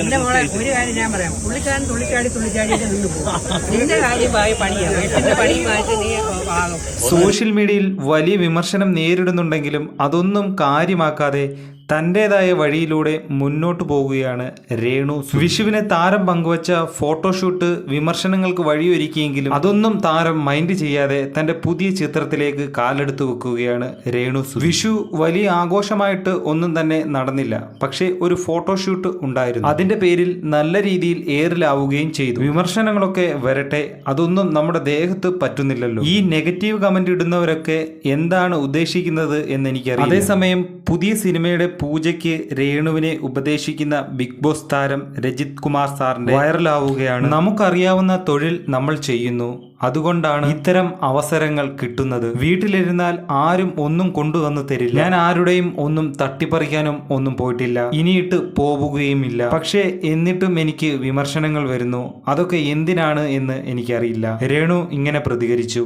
എന്റെ മോളെ ഒരു കാര്യം ഞാൻ പറയാം. പുള്ളിക്കാരൻ തുള്ളിച്ചാടി തുള്ളിച്ചാടിയിട്ട് നിന്ന് പോകും. നിന്റെ കാര്യമായി പണിയാണ് വീട്ടിന്റെ പണിയുമായിട്ട് നീ സോഷ്യൽ മീഡിയയിൽ വലിയ വിമർശനം നേരിടുന്നുണ്ടെങ്കിലും അതൊന്നും കാര്യമാക്കാതെ തന്റെതായ വഴിയിലൂടെ മുന്നോട്ട് പോവുകയാണ് രേണു വിഷുവിനെ താരം പങ്കുവച്ച ഫോട്ടോഷൂട്ട് വിമർശനങ്ങൾക്ക് വഴിയൊരുക്കിയെങ്കിലും അതൊന്നും താരം മൈൻഡ് ചെയ്യാതെ തന്റെ പുതിയ ചിത്രത്തിലേക്ക് കാലെടുത്ത് വെക്കുകയാണ് രേണു. വിഷു വലിയ ആഘോഷമായിട്ട് ഒന്നും തന്നെ നടന്നില്ല. പക്ഷേ ഒരു ഫോട്ടോഷൂട്ട് ഉണ്ടായിരുന്നു. അതിന്റെ പേരിൽ നല്ല രീതിയിൽ ഏറിലാവുകയും ചെയ്തു. വിമർശനങ്ങളൊക്കെ വരട്ടെ അതൊന്നും നമ്മുടെ ദേഹത്ത് പറ്റുന്നില്ലല്ലോ. ഈ നെഗറ്റീവ് കമന്റ് ഇടുന്നവരൊക്കെ എന്താണ് ഉദ്ദേശിക്കുന്നത് എന്ന് എനിക്കറിയാം അതേസമയം പുതിയ സിനിമയുടെ പൂജയ്ക്ക് രേണുവിനെ ഉപദേശിക്കുന്ന ബിഗ് ബോസ് താരം രജിത് കുമാർ സാറിന്റെ വൈറലാവുകയാണ്. നമുക്കറിയാവുന്ന തൊഴിൽ നമ്മൾ ചെയ്യുന്നു. അതുകൊണ്ടാണ് ഇത്തരം അവസരങ്ങൾ കിട്ടുന്നത്. വീട്ടിലിരുന്നാൽ ആരും ഒന്നും കൊണ്ടുവന്ന് തരില്ല. ഞാൻ ആരുടെയും ഒന്നും തട്ടിപ്പറിക്കാനും ഒന്നും പോയിട്ടില്ല. ഇനിയിട്ട് പോവുകയുമില്ല. പക്ഷേ എന്നിട്ടും എനിക്ക് വിമർശനങ്ങൾ വരുന്നു. അതൊക്കെ എന്തിനാണ് എന്ന് എനിക്കറിയില്ല. രേണു ഇങ്ങനെ പ്രതികരിച്ചു.